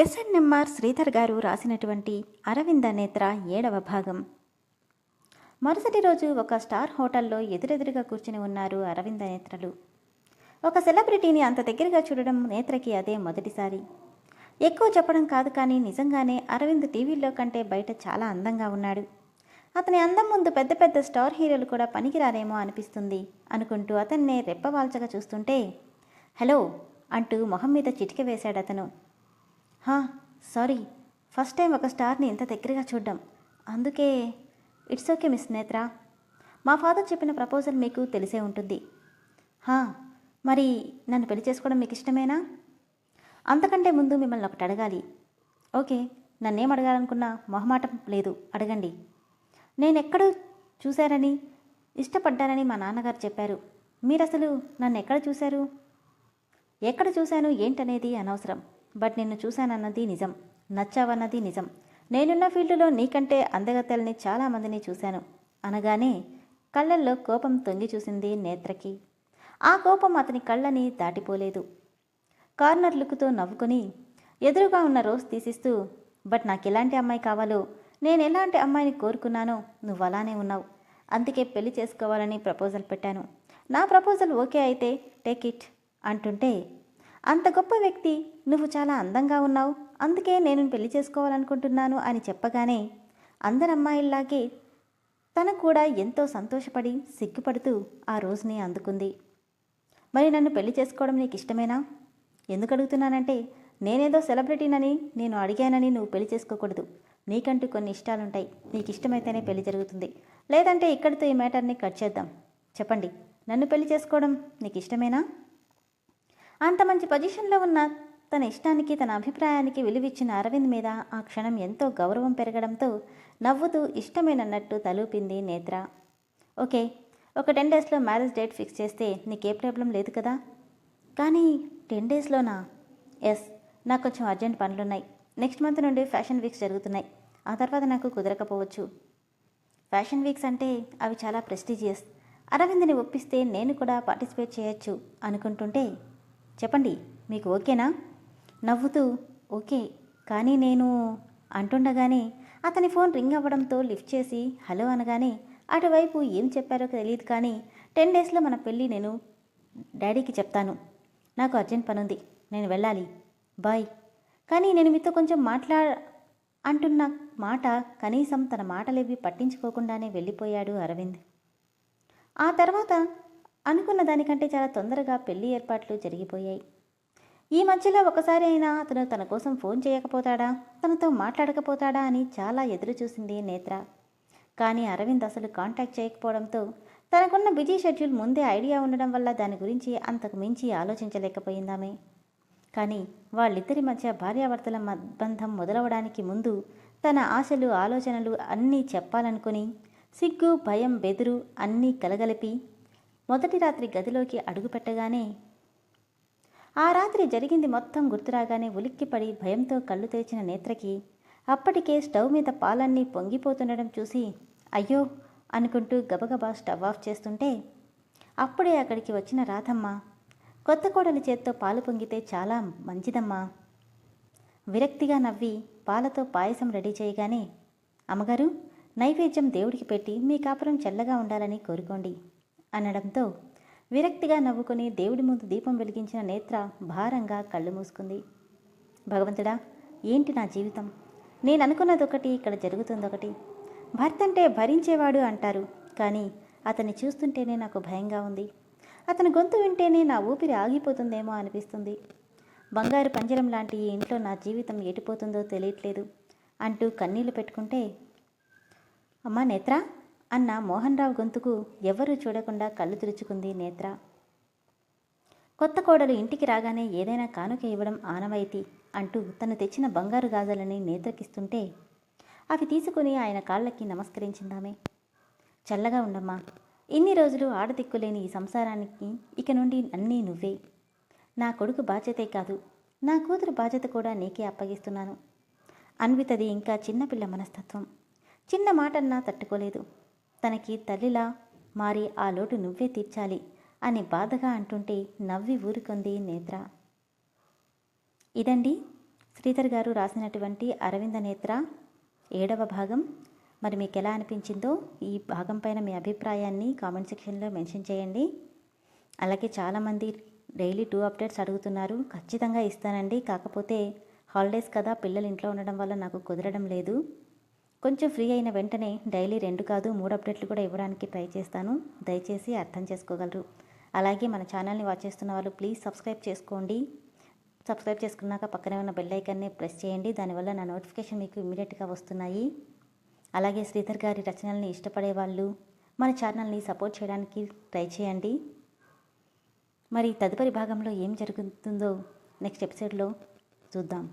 SNMR Sridhar గారు రాసినటువంటి అరవింద నేత్ర ఏడవ భాగం. మరుసటి రోజు ఒక స్టార్ హోటల్లో ఎదురెదురుగా కూర్చుని ఉన్నారు అరవింద నేత్రలు. ఒక సెలబ్రిటీని అంత దగ్గరగా చూడడం నేత్రకి అదే మొదటిసారి. ఎక్కువ చెప్పడం కాదు కానీ నిజంగానే అరవింద్ టీవీలో కంటే బయట చాలా అందంగా ఉన్నాడు. అతని అందం ముందు పెద్ద పెద్ద స్టార్ హీరోలు కూడా పనికిరారేమో అనిపిస్తుంది అనుకుంటూ అతన్నే రెప్పవాల్చగా చూస్తుంటే హలో అంటూ మొహం మీద చిటిక వేశాడు అతను. హా సారీ. ఫస్ట్ టైం ఒక స్టార్ని ఇంత దగ్గరగా చూడ్డం. అందుకే ఇట్స్ ఓకే మిస్ నేత్ర. మా ఫాదర్ చెప్పిన ప్రపోజల్ మీకు తెలిసే ఉంటుంది. హా మరి నన్ను పెళ్ళి చేసుకోవడం మీకు ఇష్టమేనా? అంతకంటే ముందు మిమ్మల్ని ఒకటి అడగాలి. ఓకే నన్నేం అడగాలనుకున్నా మొహమాటం లేదు. అడగండి. నేను ఎక్కడ చూశారని ఇష్టపడ్డానని మా నాన్నగారు చెప్పారు. మీరు అసలు నన్ను ఎక్కడ చూశారు? ఎక్కడ చూశాను? ఏంటనేది అనవసరం. బట్ నిన్ను చూశానన్నది నిజం. నచ్చావన్నది నిజం. నేనున్న ఫీల్డ్లో నీకంటే అందగత్తెల్ని చాలామందిని చూశాను. అనగానే కళ్ళల్లో కోపం తొంగి చూసింది నేత్రకి. ఆ కోపం అతని కళ్ళని దాటిపోలేదు. కార్నర్ లుక్తో నవ్వుకుని ఎదురుగా ఉన్న రోజ్ తీసిస్తూ బట్ నాకు ఎలాంటి అమ్మాయి కావాలో? నేను ఎలాంటి అమ్మాయిని కోరుకున్నానో నువ్వు అలానే ఉన్నావు. అందుకే పెళ్ళి చేసుకోవాలని ప్రపోజల్ పెట్టాను. నా ప్రపోజల్ ఓకే అయితే టేక్ ఇట్ అంటుంటే అంత గొప్ప వ్యక్తి నువ్వు చాలా అందంగా ఉన్నావు అందుకే నేను పెళ్ళి చేసుకోవాలనుకుంటున్నాను అని చెప్పగానే అందరమ్మాయిల్లాగే తను కూడా ఎంతో సంతోషపడి సిగ్గుపడుతూ ఆ రోజుని అందుకుంది. మరి నన్ను పెళ్ళి చేసుకోవడం నీకు ఇష్టమేనా? ఎందుకు అడుగుతున్నానంటే నేనేదో సెలబ్రిటీనని నేను అడిగానని నువ్వు పెళ్ళి చేసుకోకూడదు. నీకంటూ కొన్ని ఇష్టాలుంటాయి. నీకు ఇష్టమైతేనే పెళ్ళి జరుగుతుంది. లేదంటే ఇక్కడితో ఈ మ్యాటర్ని కట్ చేద్దాం. చెప్పండి నన్ను పెళ్ళి చేసుకోవడం నీకు ఇష్టమేనా? అంత మంచి పొజిషన్లో ఉన్న తన ఇష్టానికి తన అభిప్రాయానికి విలువిచ్చిన అరవింద్ మీద ఆ క్షణం ఎంతో గౌరవం పెరగడంతో నవ్వుతూ ఇష్టమేనన్నట్టు తలూపింది నేత్ర. ఓకే ఒక టెన్ డేస్లో మ్యారేజ్ డేట్ ఫిక్స్ చేస్తే నీకే ప్రాబ్లం లేదు కదా? కానీ టెన్ డేస్లోనా? ఎస్ నాకు కొంచెం అర్జెంట్ పనులున్నాయి. నెక్స్ట్ మంత్ నుండి ఫ్యాషన్ వీక్స్ జరుగుతున్నాయి. ఆ తర్వాత నాకు కుదరకపోవచ్చు. ఫ్యాషన్ వీక్స్ అంటే అవి చాలా ప్రెస్టీజియస్. అరవింద్ని ఒప్పిస్తే నేను కూడా పార్టిసిపేట్ చేయొచ్చు అనుకుంటుంటే చెప్పండి మీకు ఓకేనా? నవ్వుతూ ఓకే కానీ నేను అంటుండగానే అతని ఫోన్ రింగ్ అవ్వడంతో లిఫ్ట్ చేసి హలో అనగానే అటువైపు ఏం చెప్పారో తెలియదు కానీ టెన్ డేస్లో మన పెళ్ళి నేను డాడీకి చెప్తాను. నాకు అర్జెంట్ పనుంది నేను వెళ్ళాలి. బాయ్. కానీ నేను మీతో కొంచెం మాట్లా అంటున్న మాట కనీసం తన మాటలేవి పట్టించుకోకుండానే వెళ్ళిపోయాడు అరవింద్. ఆ తర్వాత అనుకున్న దానికంటే చాలా తొందరగా పెళ్ళి ఏర్పాట్లు జరిగిపోయాయి. ఈ మధ్యలో ఒకసారి అయినా అతను తన కోసం ఫోన్ చేయకపోతాడా? తనతో మాట్లాడకపోతాడా అని చాలా ఎదురు చూసింది నేత్ర. కానీ అరవింద్ అసలు కాంటాక్ట్ చేయకపోవడంతో తనకున్న బిజీ షెడ్యూల్ ముందే ఐడియా ఉండడం వల్ల దాని గురించి అంతకు మించి ఆలోచించలేకపోయిందామే. కానీ వాళ్ళిద్దరి మధ్య భార్యాభర్తల బంధం మొదలవడానికి ముందు తన ఆశలు ఆలోచనలు అన్నీ చెప్పాలనుకుని సిగ్గు భయం బెదురు అన్నీ కలగలిపి మొదటి రాత్రి గదిలోకి అడుగుపెట్టగానే ఆ రాత్రి జరిగింది మొత్తం గుర్తురాగానే ఉలిక్కిపడి భయంతో కళ్ళు తెరిచిన నేత్రకి అప్పటికే స్టవ్ మీద పాలన్నీ పొంగిపోతుండడం చూసి అయ్యో అనుకుంటూ గబగబా స్టవ్ ఆఫ్ చేస్తుంటే అప్పుడే అక్కడికి వచ్చిన రాధమ్మ కొత్త కోడలి చేత్తో పాలు పొంగితే చాలా మంచిదమ్మా విరక్తిగా నవ్వి పాలతో పాయసం రెడీ చేయగానే అమ్మగారు నైవేద్యం దేవుడికి పెట్టి మీ కాపురం చల్లగా ఉండాలని కోరుకోండి. అనడంతో విరక్తిగా నవ్వుకొని దేవుడి ముందు దీపం వెలిగించిన నేత్ర భారంగా కళ్ళు మూసుకుంది. భగవంతుడా ఏంటి నా జీవితం? నేను అనుకున్నది ఒకటి ఇక్కడ జరుగుతుందొకటి భర్త అంటే భరించేవాడు అంటారు కానీ అతన్ని చూస్తుంటేనే నాకు భయంగా ఉంది. అతని గొంతు వింటేనే నా ఊపిరి ఆగిపోతుందేమో అనిపిస్తుంది. బంగారు పంజరం లాంటి ఈ ఇంట్లో నా జీవితం ఎటుపోతుందో తెలియట్లేదు అంటూ కన్నీళ్ళు పెట్టుకుంటే అమ్మా నేత్ర అన్న మోహన్ రావు గొంతుకు ఎవ్వరూ చూడకుండా కళ్ళు తెరుచుకుంది నేత్ర. కొత్త కోడలు ఇంటికి రాగానే ఏదైనా కానుక ఇవ్వడం ఆనవాయితీ అంటూ తను తెచ్చిన బంగారు గాజులని నేత్రకిస్తుంటే అవి తీసుకుని ఆయన కాళ్ళకి నమస్కరించిందామే. చల్లగా ఉండమ్మా ఇన్ని రోజులు ఆడదిక్కులేని ఈ సంసారానికి ఇక నుండి అన్నీ నువ్వే. నా కొడుకు బాధ్యతే కాదు నా కూతురు బాధ్యత కూడా నీకే అప్పగిస్తున్నాను. అన్వితది ఇంకా చిన్నపిల్ల మనస్తత్వం. చిన్న మాటన్నా తట్టుకోలేదు. తనకి తల్లిలా మారి ఆ లోటు నువ్వే తీర్చాలి అని బాధగా అంటుంటే నవ్వి ఊరుకుంది నేత్ర. ఇదండి శ్రీధర్ గారు రాసినటువంటి అరవింద నేత్ర ఏడవ భాగం. మరి మీకు ఎలా అనిపించిందో ఈ భాగం పైన మీ అభిప్రాయాన్ని కామెంట్ సెక్షన్లో మెన్షన్ చేయండి. అలాగే చాలామంది డైలీ టూ అప్డేట్స్ అడుగుతున్నారు. ఖచ్చితంగా ఇస్తానండి. కాకపోతే హాలిడేస్ కదా పిల్లలు ఇంట్లో ఉండడం వల్ల నాకు కుదరడం లేదు. కొంచెం ఫ్రీ అయిన వెంటనే డైలీ రెండు కాదు మూడు అప్డేట్లు కూడా ఇవ్వడానికి ట్రై చేస్తాను. దయచేసి అర్థం చేసుకోగలరు. అలాగే మన ఛానల్ని వాచ్ చేస్తున్న వాళ్ళు ప్లీజ్ సబ్స్క్రైబ్ చేసుకోండి. సబ్స్క్రైబ్ చేసుకున్నాక పక్కనే ఉన్న బెల్ ఐకాన్ని ప్రెస్ చేయండి. దానివల్ల నా నోటిఫికేషన్ మీకు ఇమీడియట్గా వస్తున్నాయి. అలాగే శ్రీధర్ గారి రచనల్ని ఇష్టపడే వాళ్ళు మన ఛానల్ని సపోర్ట్ చేయడానికి ట్రై చేయండి. మరి తదుపరి భాగంలో ఏం జరుగుతుందో నెక్స్ట్ ఎపిసోడ్లో చూద్దాం.